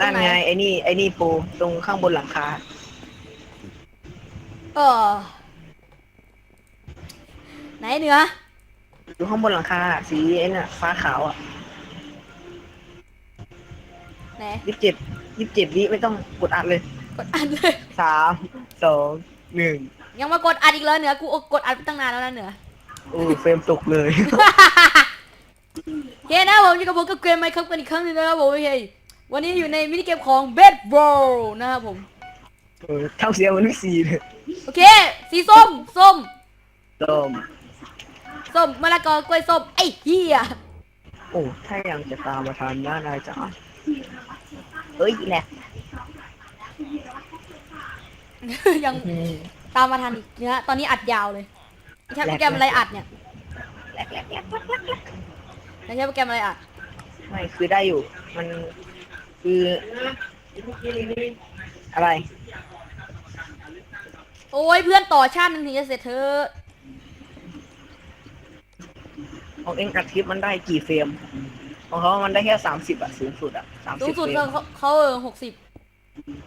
นั่นไงไอ้นี่ไอ้นี่ปูตรงข้างบนหลังคาเออไหนเหนืออยู่ข้างบนหลังคาสีไอ้น่ะฟ้าขาวอะไหนยี่สิบเจ็ดยี่สิบเจ็ดวิไม่ต้องกดอัดเลยกดอัดเลยสามสองหนึ่งยังมากดอัดอีกเลยเหนือกูกดอัดไปตั้งนานแล้วนะเหนืออู้เฟรมตกเลย โอเคนะผมอยู่กับผมกับเกมไมค์ครับกันอีกครั้งหนึงนะครับผมโอเค วันนี้อยู่ในมินิเกมของ b e d b a l l นะครับผม เออเท่าเสียงมันไม่สีเลยโอเค สีส้ม ส้ม ต้มส้มมะละกอกล้วยส้ม ไอ้เหี้ย โอ้ ถ้ายังจะตามมาทันน่านายจ๋าเอ้ยแหละยังอืม ตามมาทันอีกเนื้อตอนนี้อัดยาวเลยใช้โปรแกรมอะไรอัดเนี่ยแหลกแหลกแหลกแหลกแหลกแหลกใช้โปรแกรมอะไรอัด ไม่คือได้อยู่ มัน คืออะไร โอ้ยเพื่อนต่อชาติหนึงถึงจะเสร็จเธอะของเองอัดคลิปมันได้กี่เฟรมของเขามันได้แค่สามสิบอะสูงสุดอะสามสูสิงบสุดเฟรก็มเขาเขาเออหกสิบ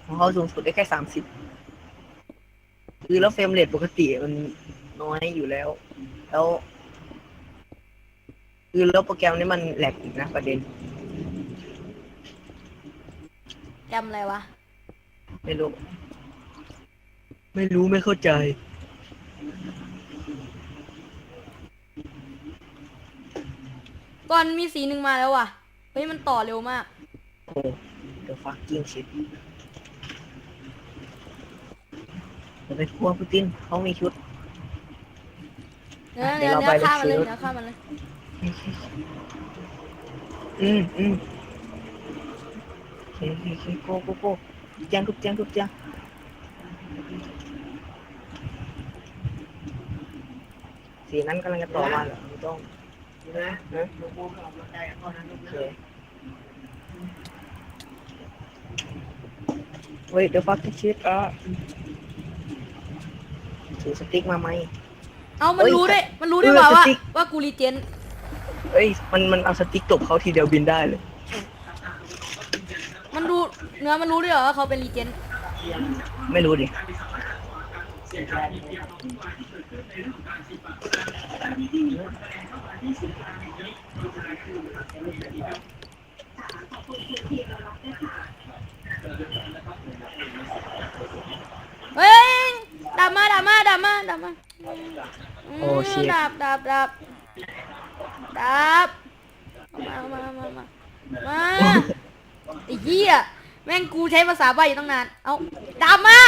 ของเขาสูงสุดได้แค่สามสิบคือแล้วเฟรมเรทปกติมันน้อยอยู่แล้ว แล้ว คือแล้วโปรแกรมนี้มันแหลกอีกนะประเด็น แกรมอะไรวะ ไม่รู้ ไม่รู้ไม่เข้าใจ ก่อนมีสีหนึ่งมาแล้วว่ะ เฮ้ย มันต่อเร็วมาก โอ้เดี๋ยวฟักกิ้งชิดเดี๋ยวไปพวงพุตินเขามีชุดเนื้อเดี๋เนื้ยอวเราเนื้อไปข้ามมันเลยซื้อเนื้อข้ามมันเลย อืมอืมโอ เคโอเคโอเคโกโกโก้ทุกจียงทุกจียงทุกจียงสีนั้นกำลังจะต่อมาเหรอไม่ต้องนะนะโอเคเฮ้ยเดี๋ยวฟักที่ชิดอะถือสติ๊กมาไหม เอามันเอ้ยรู้ด้วยมันรู้ด้วยเออว่าว่าสติ๊ก ว่ากูรีเจน เอ้ยมันมันเอาสติ๊กตบเขาทีเดียวบินได้เลย มันรู้เนื้อมันรู้ด้วยเหรอว่าเขาเป็นรีเจนไม่รู้ดิ เฮ้ยดาบมาดาบมาดาบมาดาบมาอืมโอ้เชี่ยดาบดาบดาบดาบเอามาเอามาเอามามามา ไอ้เหี้ยแม่งกูใช้ภาษาใบอยู่ตั้งนาน เอาดาบมา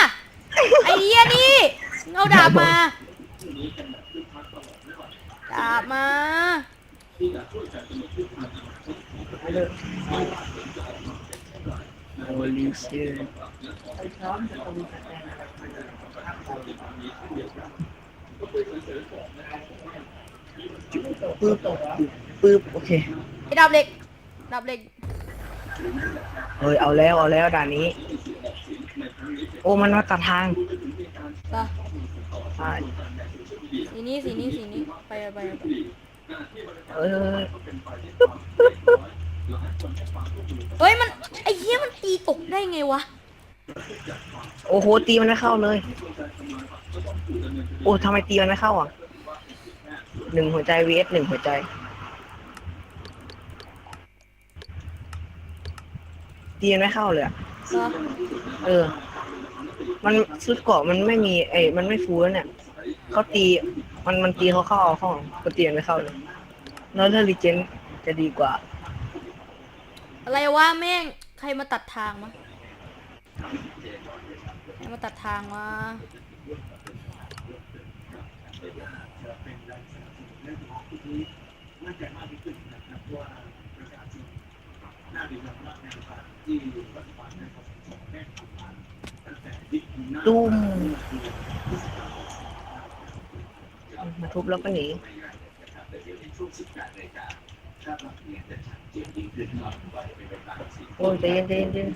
ไอ้เหี้ยนี่เอาดาบมา ดาบมาโอ้ลิเชนปึ๊บปึ๊บโอเคไอ้ดาบเหล็ก ดาบเหล็ก เฮ้ยเอาแล้วเอาแล้วด่านนี้ โอ้มันมาตัดทางเหรอใช่สีนี้สีนี้สีนี้ไปไปไปเอ้ยเฮ้ยมันไอ้เหี้ยมันตีตกได้ไงวะโอ้โหตีมันไม่เข้าเลย โอ้ทำไมตีมันไม่เข้าอะหนึ่งหัวใจ vs หนึ่งหัวใจ ตีมันไม่เข้าเลยอะเหรอเออ มันชุดเกาะมันไม่มีไอ้มันไม่ฟูแล้วเนี่ยเขาตีมันมันตีเขาเข้าเอาเข้าก็ตีมันไม่เข้าเลยแล้วถ้ารีเจนจะดีกว่า อะไรวะแม่ง ใครมาตัดทางมะใครมาตัดทางวะ嗯 ตุ้มมาทุบแล้วก็หนีโอ้ยใจเย็นใจเย็นเย็น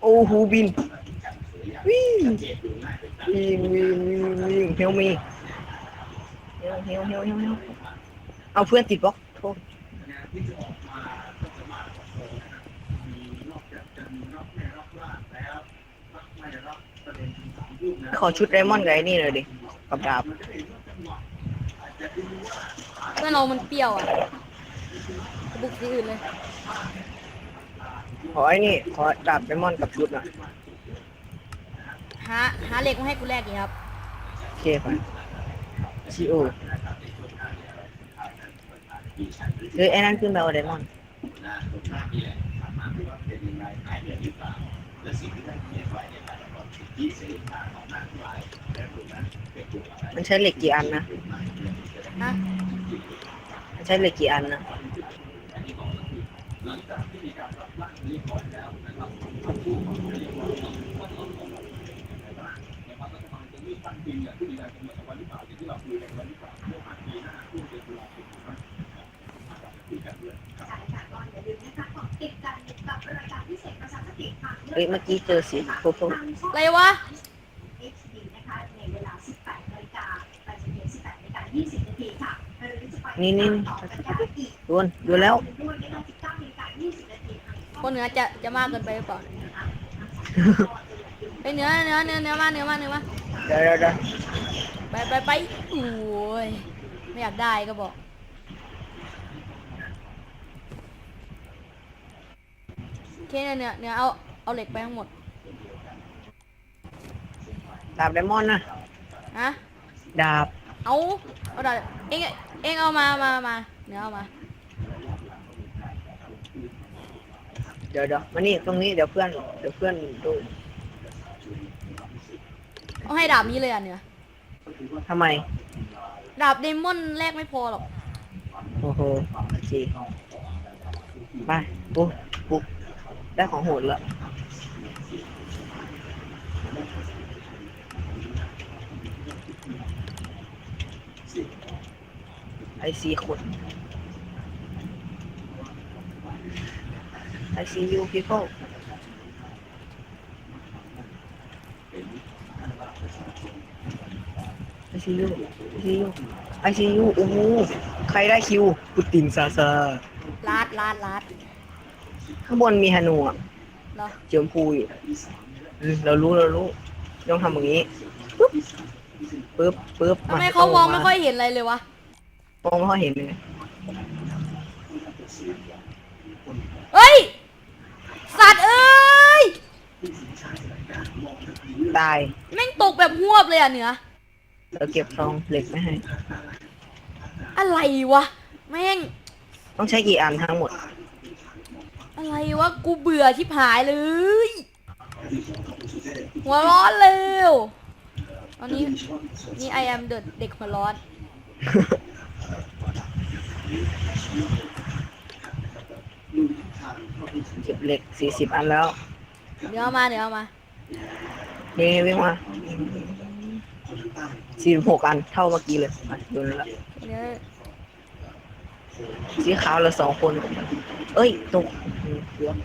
โอ้หูบิน วิ่งวิ่งวิ่งวิ่งวิ่งเฮลมีเฮลเฮลเฮลเฮลเอาเพื่อนติดบล็อกโทษ ขอชุดไดมอนด์กับไอ้นี่เลยดิกับดาบเพื่อนเรามันเปรี้ยวอะบุกที่อื่นเลย ขอไอ้นี่ ขอดาบไดมอนด์กับชุดน่ะหาหาเหล็กมาให้กูแลกอีกครับ โอเคไปชิโอเฮ้ยไอ้นั่นขึ้นไปเอาไดมอนด์ มันใช้เหล็กกี่อันนะฮะมันใช้เหล็กกี่อันนะ เฮ้ยเมื่อกี้เจอสีโคโค่อะไรวะ นี่นี่ดวนดูแล้วคนเหนือจะจะมากเกินไปหรือเปล่าไปเหนือเหนือเหนือเหนือมาเหนือมาเหนือมาเดี๋ยวเดี๋ยวเดี๋ยวไปไปไปโอ้ยไม่อยากได้ก็บอกโอเคเนี่ยเนี่ยเนี่ยเอา เอาเหล็กไปทั้งหมด ดาบไดมอนด์นะฮะ ดาบเอาเอาได้เองเองเอามามามาเนื้อเอามา เดี๋ยวเดี๋ยวมานี่ตรงนี้เดี๋ยวเพื่อนเดี๋ยวเพื่อนดูเอาให้ดาบนี้เลยอะเนื้อทำไม ดาบเดมอนแรกไม่พอหรอก โอ้โหจีไปปุ๊บปุ๊บได้ของโหดแล้ว ไอซีขดไอซียู people ไอซียูไอซียูไอซียูโอ้โหใครได้คิวปุตินซาซาลาดลาดลาดข้างบนมีฮานูอะเหรอเจียมพูอยู่อืมเรารู้เรารู้ต้องทำอย่างนี้ ปึ๊บ ปึ๊บ ปึ๊บทำไมเขามองไม่ค่อยเห็นอะไรเลยวะ มองไม่ค่อยเห็นเลย เฮ้ย สัตว์เอ้ย ตายแม่งตกแบบหวบเลยอะเหนือ เราเก็บซองเหล็กไม่ให้ อะไรวะ แม่ง ต้องใช้กี่อันทั้งหมด อะไรวะ กูเบื่อชิบหายเลย หัวร้อนเร็วตอนนี้นี่ I am the เด็กหัวร้อน เก็บเหล็กสี่สิบอันแล้ว เดี๋ยวเอามาเดี๋ยวเอามานี่วิ่งมาสี่หกอันเท่าเมื่อกี้เลยอะโดนแล้วเดี๋ยวสีขาวเหลือสองคน เอ้ยตกอืมเกือบ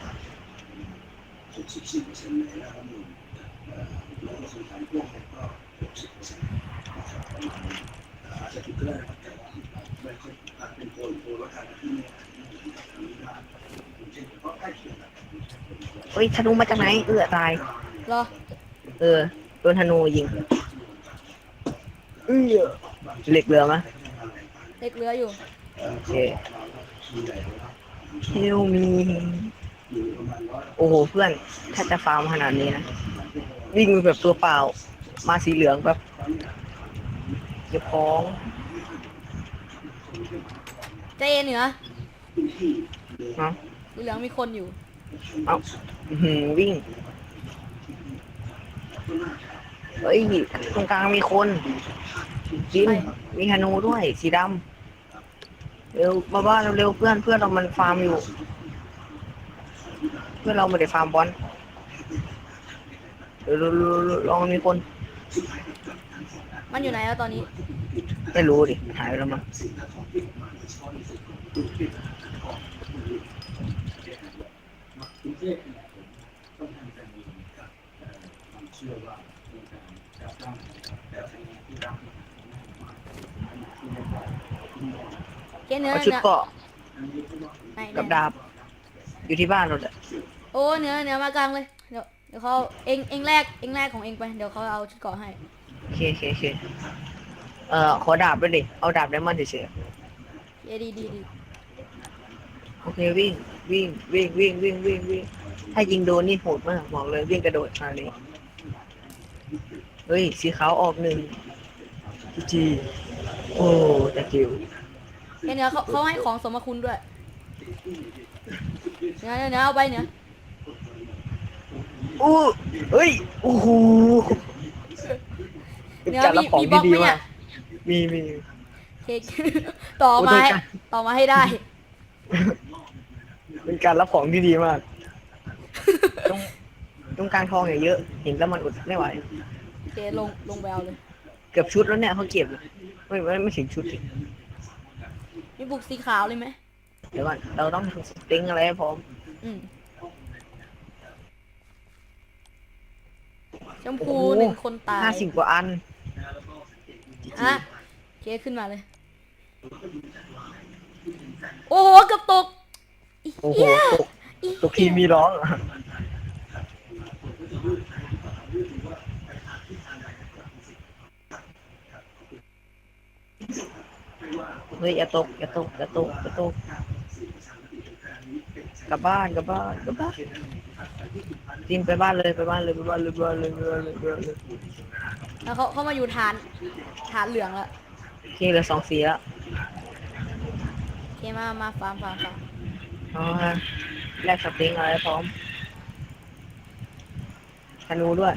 เฮ้ยธนูมาจากไหน เอื้อตายรอ เออโดนธนูยิงเอื้อเหล็กเหลือมะเด็กเหลืออยู่ โอเคเฮลมีโอ้โหเพื่อน ถ้าจะฟาร์มขนาดนี้นะ วิ่งแบบตัวเปล่า มาสีเหลืองแบบเก็บของ ใจเย็นเหนือเนาะสีเหลืองมีคนอยู่เอาอื้อหือวิ่ง เฮ้ยตรงกลางมีคนจินไปมีธนูด้วย สีดำเร็วมาบ้านเร็วๆเพื่อนเพื่อนเรามันฟาร์มอยู่ เพื่อนเราไม่ได้ฟาร์มบอลเร็วๆๆๆลองมีคน มันอยู่ไหนแล้วตอนนี้ ไม่รู้ดิหายไปแล้วมั้ง เกเนื้อเอาชุดเนื้อเกราะไหนไหนกับดาบ อยู่ที่บ้านเราแหละโอ้เนื้อเนื้อมากลางเลย เดี๋ยวเดี๋ยวเดี๋ยวเขาเองเองแรกเองแรกของเองไป เดี๋ยวเขาเอาชุดเกราะให้ โอเคโอเคโอเคเอ่อขอดาบด้วยดิ เอาดาบไดมอนด์เฉย เยดีดีดีๆโอเควิ่งวิ่งวิ่งวิ่งวิ่งวิ่งวิ่งถ้ายิงโดนนี่โหดมากบอกเลยวิ่งกระโดดมาเลยเฮ้ยสีขาวออกหนึ่งจีโอ้ตะกิวเนื้อเขาเขาให้ของสมคุณด้วยเนื้อเนื้อเนื้อเอาไปเนื้ออู้เฮ้ยโอ้โหเป็นเนื้อการรัมีบของมีบล็ที่อกไหมดีเนี่มายกมีมี เค้ก ต่อมาให้โอ้โดนกันต่อมาให้ได้ เป็นการรับของที่ดีมากต้องต้องการทองเนี่ยเยอะ เห็นแล้วมันอดไม่ไหว โอเคลงลงไปเอาเลย เกือบชุดแล้วเนี่ยเขาเก็บเลยไม่ไม่ไม่ถึงชุดสิมีบุกสีขาวเลยไหมเดี๋ยวก่อนเราต้องสติ้งอะไรให้พร้อมอืมชมพูหนึ่งคนตายห้าสิบกว่าอัน ฮะเคกขึ้นมาเลย โอ้โหเกือบตกอีโอ้โหเหี้ยตกอีตกทีมีร้องเหรอเฮ้ยอย่าตกอย่าตกอย่าตกอย่าตกกลับบ้านกลับบ้านกลับบ้านทีมไปบ้านเลยไปบ้านเลยไปบ้านเลยไปบ้านเลยไปบ้านเลยไปบ้านเลยแล้วเขาเขามาอยู่ฐานฐานเหลืองแล้วโอเคเหลือสองสีแล้วโอเค มามาฟาร์มฟาร์มฟาร์มเอาฮะแลกสปริงอะไรพร้อมธนูด้วย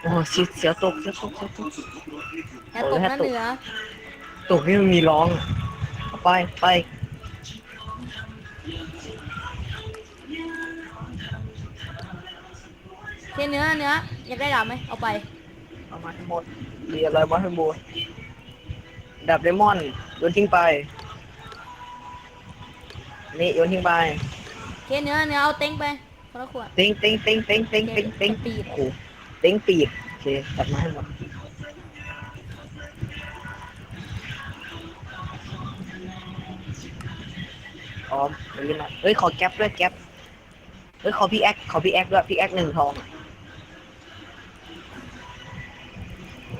โอ้ชิดเสียวตกเสียวตกเสียวตกอย่าตกนะเหนือตกนี่มันมีร้องอะเอาไปไปโอเคเนื้อเนื้ออยากได้ดาบไหมเอาไป เอามาให้หมดมีอะไรมาให้หมดดับไดมอนด์โยนทิ้งไป นี่โยนทิ้งไปโอเคเนื้อเนื้อเอาเต็งไปคนละขวด ติ้งติ้งติ้งติ้งติ้งติ้งติ้งปีดโอ้โหติ้งปีดโอเคจัดมาให้หมดพร้อมไปเล่นมาเฮ้ยขอแก๊ปด้วยแก๊ปเฮ้ยขอพี่แอคขอพี่แอคด้วยพี่แอคหนึ่งทอง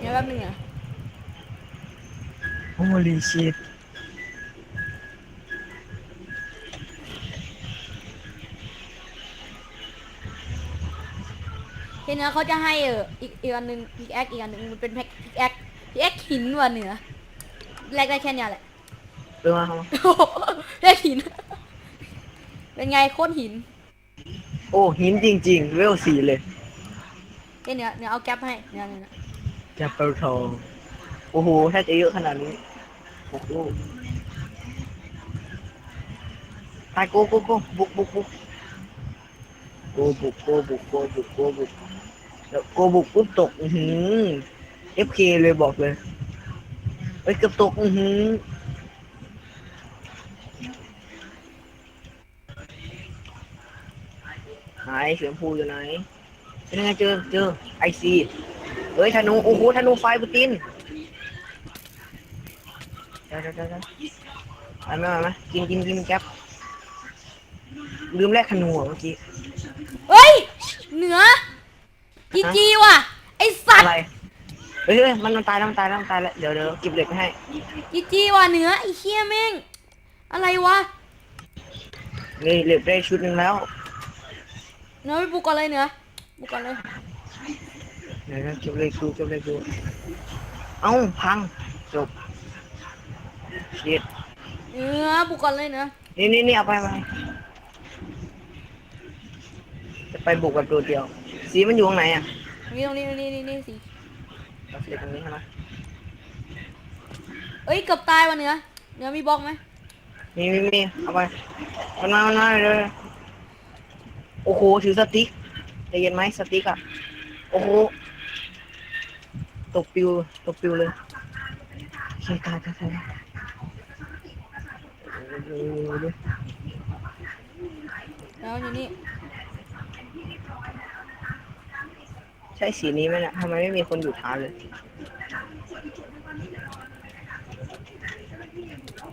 เนื้อแป๊บนึงอะโอ้ลีชิตโอเคเนื้อเขาจะให้เอออีกอีกอันหนึ่งพิกแอคอีกอันหนึ่งมันเป็นแพ็คพิกแอคพิกแอคหินว่ะเหนือแรกได้แค่เนี้ยแหละเรื่องมาครับโอ้โหได้หิน เป็นไงโคตรหินโอ้หินจริง ๆ เวลสี่เลยเอ้ยเนื้อเนื้อเอาแก๊ปให้เนื้อเนื้อ จะเปิลทองโอ้โห ถ้าจะเยอะขนาดนี้หกลูกไปโกโกโกบุกบุกบุกโกบุกโกบุกโกบุกโกบุกแล้วโกบุกปุ๊บตก อือหือ FK เลยบอกเลยเอ้ยเกือบตก อือหือไหนเสียงพูอยู่ไหนเป็นยังไงเจอเจอไอซี เฮ้ยธนูโอ้โหธนูไฟบุตินเดี๋ยวเดี๋ยวเดี๋ยวเดี๋ยวไปไหมไปไหมกินกินกินแก๊ปลืมแลกธนูอะเมื่อกี้เฮ้ย เหนือจีจีว่ะ ไอสัตอะว์ไรเฮ้ยเฮ้ยมันมันตายแล้วมันตายแล้วมันตายแล้วเดี๋ยวเดี๋ยวเก็บเหล็กไปให้จีจีว่ะเหนือไอเชี่ยแม่ง อะไรวะ นี่เหล็กได้ชุดหนึ่งแล้วเนื้อไปปลุกก่อนเลยเหนือปลุกก่อนเลยเดี๋ยวนะเก็บเหล็กดูเก็บเหล็กดูเอ้าพังจบเชียดเนื้อปลุกก่อนเลยเหนือนี่นี่นี่เอาไปไปจะไปบุกแบบตัวเดียว สีมันอยู่ตรงไหนอะนี่ตรงนี้ตรงนี้นี่นี่สิเอาสีตรงนี้ใช่ไหมเอ้ยเกือบตายว่ะเหนือเหนือมีบล็อกไหมมีมีมีเอาไปมันมามันมาเลยโอ้โหถือสติ๊กใจเย็นไหมสติ๊กอะโอ้โห ตกปิว ตกปิวเลยเฮ้ยตายตายตายเออเดี๋ยวแล้วอยู่นี่ใช่สีนี้ไหมเนี่ยทำไมไม่มีคนอยู่ฐานเลย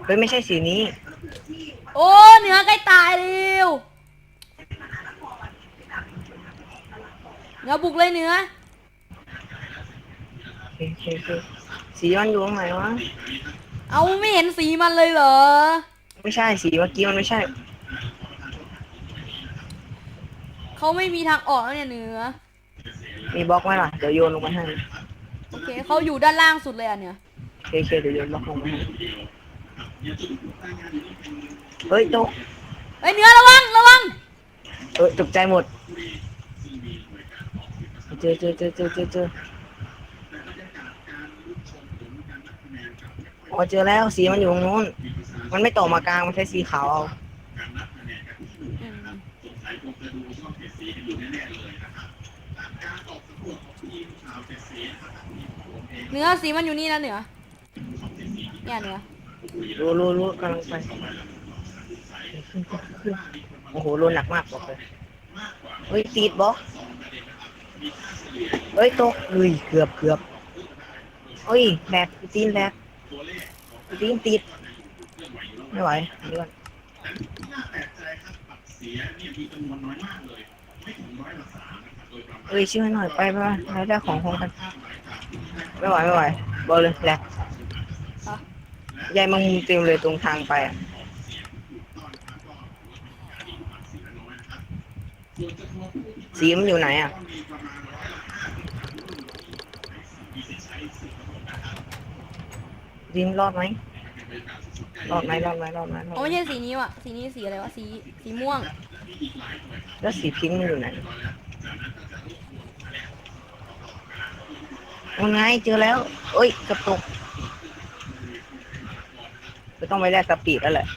เฮ้ย ไม่ใช่สีนี้ โอ้เหนือใกล้ตายเร็วเหนือบุกเลยเหนือโอ เคโอเคโอเคสีมันอยู่ตรงไหนวะ เอาไม่เห็นสีมันเลยเหรอ ไม่ใช่สีเมื่อกี้มันไม่ใช่ เขาไม่มีทางออกแล้วเนี่ยเหนือ มีบล็อกไหมล่ะ เดี๋ยวโยนลงมาให้ โอเคเขาอยู่ด้านล่างสุดเลยอะเนี่ย โอเคโอเคเดี๋ยวโยนบล็อกลงมาให้ เฮ้ยตกเฮ้ยเหนือระวังระวัง เออตกใจหมด เจอเจอเจอเจอเจอเจอ อ๋อเจอแล้วสีมันอยู่ตรงนู้น มันไม่ตกมากลางมันใช้สีขาวเอาอืมเหนือสีมันอยู่นี่นะเหนือเนี่ยเหนือรู้รู้รู้กำลังไปโอ้โหรุนหนักมากบอกเลยเฮ้ยตีดบล็อกเฮ้ยตกเฮ้ยเกือบเกือบเฮ้ยแบกตีนแบก ตีนติด ไม่ไหวเลื่อนเฮ้ยช่วยหน่อยไปไปไปเราได้ของของกัน ไม่ไหวไม่ไหวบอกเลยแหลกอะยายแมังมุมเต็มเลยตรงทางไปอะสีมันอยู่ไหนอะ ดินรอดไหมรอดไหมรอดไหมรอดไหมรออ๋อดไหมไม่ใช่สีนี้ว่ะ สีนี้สีอะไรวะ สีสีม่วง แล้วสีพิงค์มันอยู่ไหนยังไงเจอแล้วเอ้ยกระตุกก็ต้องไปแลกสปีดแล้วแหละ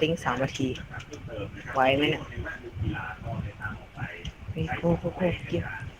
ติ้งสามนาทีไหวไหมเนี่ยเฮ้ยโคโคโคกิน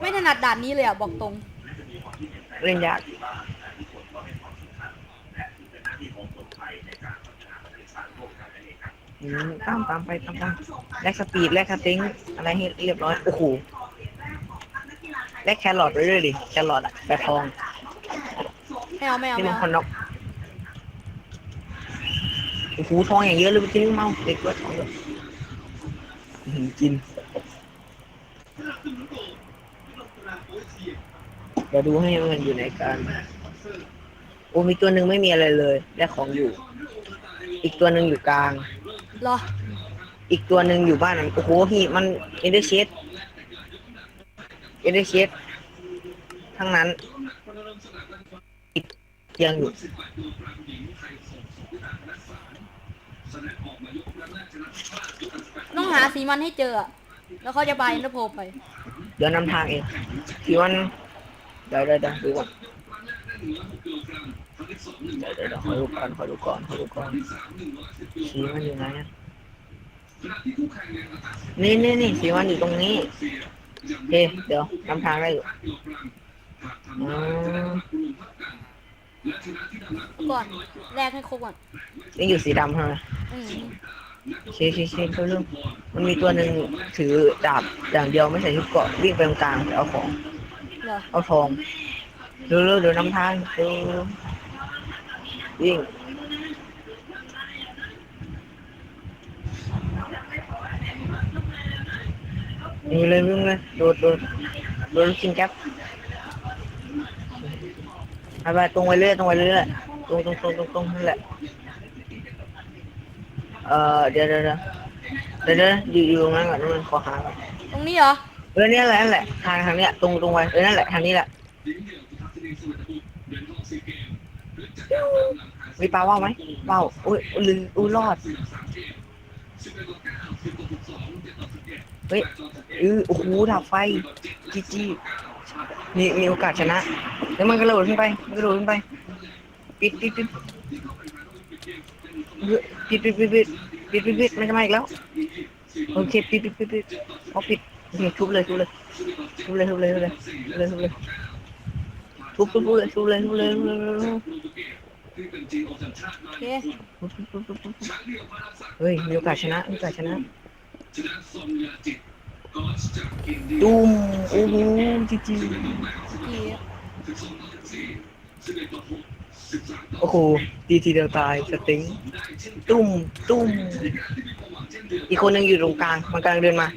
ไม่ถนัดด่านนี้เลยอะ บอกตรง เล่นยากอืมตามตามไปตามตามแลกสปีดแลกสเต็งอะไรให้เรียบร้อย โอ้โหแลกแครอทไปด้วยดิ แครอทอะแบบทอง ไม่เอาไม่เอาที่ไม่มันเอาคนนกโอ้โหทองอย่างเยอะเลยเมื่อกี้นี่เมาเด็กด้วยทองด้วยอื้อหือกิน เดี๋ยวดูให้มันอยู่ในการโอ้มีตัวหนึ่งไม่มีอะไรเลยได้ของอยู่ อีกตัวหนึ่งอยู่กลาง เหรอ อีกตัวหนึ่งอยู่บ้านนั้นโอ้โหพี่มันเอเดเชสเอเดเชสทั้งนั้นอีกยังอยู่ต้องหาสีมันให้เจออะแล้วเขาจะไปนโพไป เดี๋ยวนำทางเองพี่วัน เดี๋ยวเดี๋ยวเดี๋ยวดูก่อนเดี๋ยวเดี๋ยวขอดูก่อนขอดูก่อนขอดูก่อนสีมันอยู่ไหนนี่นี่นี่สีมันอยู่ตรงนี้โอเคเดี๋ยวนำทางได้อยู่อืมก่อนแรกให้ครบก่อนนี่อยู่สีดำใช่ไหมอืมเชเชเชเรื่องมันมีตัวหนึ่งถือดาบอย่างเดียวไม่ใส่ชุดเกราะวิ่งไปตรงกลางเอาของ เหรอเอาทองเร็วๆเดี๋ยวนำทางเร็ววิ่งวิ่งเลยวิ่งเลยโดดโดดโดดกินแก๊ปไปไปตรงไปเรื่อยตรงไปเรื่อยตรงตรงตรงตรงตรงนั่นแหละเอ่อเดี๋ยวเดี๋ยวเดี๋ยวเดี๋ยวเดี๋ยวอยู่อยู่ตรงนั้นก่อนนั่นขอหาก่อนตรงนี้เหรอเออเนี่ยแหละนั่นแหละทางทางเนี้ยตรงตรงไปเออนั่นแหละทางนี้แหละมีปลาว่าวไหมว่าวอุ้ยลืมอุ้ยรอดเฮ้ยเออโอ้โหดับไฟจีจีมีมีโอกาสชนะแล้วมันกระโดดขึ้นไปมันกระโดดขึ้นไป ปิดปิดปิดปิดปิดปิดปิดปิดปิดปิดมันจะมาอีกแล้วโอเคปิดปิดปิดปิดเอาปิด ทุบเลยทุบเลยทุบเลยทุบเลยทุบเลยทุบเลยทุบเลยทุบทุบทุบเลยทุบเลยทุบเลยทุบเลยทุบเลยโอเคทุบทุบทุบทุบทุบเฮ้ยมีโอกาสชนะมีโอกาสชนะตุ้มโอ้โหจีจีกี่โอ้โหตีทีเดียวตายสติงตุ้มตุ้มอีกคนหนึงอยู่ตรงกลางมันกำลังเดินมา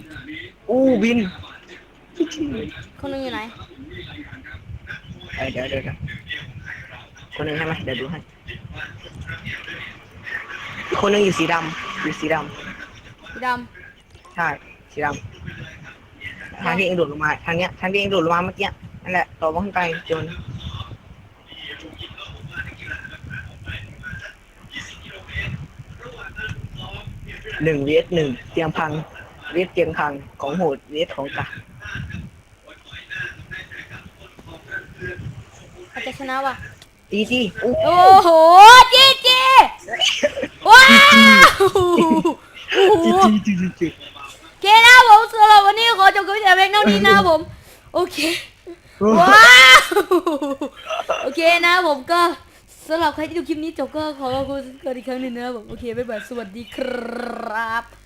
อู้บินจีจีคนหนึงอยู่ไหน เอ้ยเดี๋ยวเดี๋ยวเดี๋ยวคนหนึ่งใช่ไหมเดี๋ยวดูให้อีกคนหนึ่งอยู่สีดำอยู่สีดสีดำใช่สีดำทางที่เองโดดลงมาทางเนี้ยทางที่เองโดดลงมาเมื่อกี้นั่นแหละต่อมาขึ้นไปจนหนึ่งเวทหนึ่งเตรียมพัง เวทเตรียมพังของโหดเวทของกาำอาจจะชนะว่ะ ตีจีอู้โอ้โหจีจีว้าวโอ้โหจีจีจีจีโอเคนะผมสำหรับวันนี้ขอจบกับวิดีโอเพียงเท่านี้นะผม โอเค ว้าว โอเคนะผมก็สำหรับใครที่ดูคลิปนี้จบก็ขอขอบคุณกันอีกครั้งหนึ่งนะครับผม โอเค บ๊ายบาย สวัสดีครับ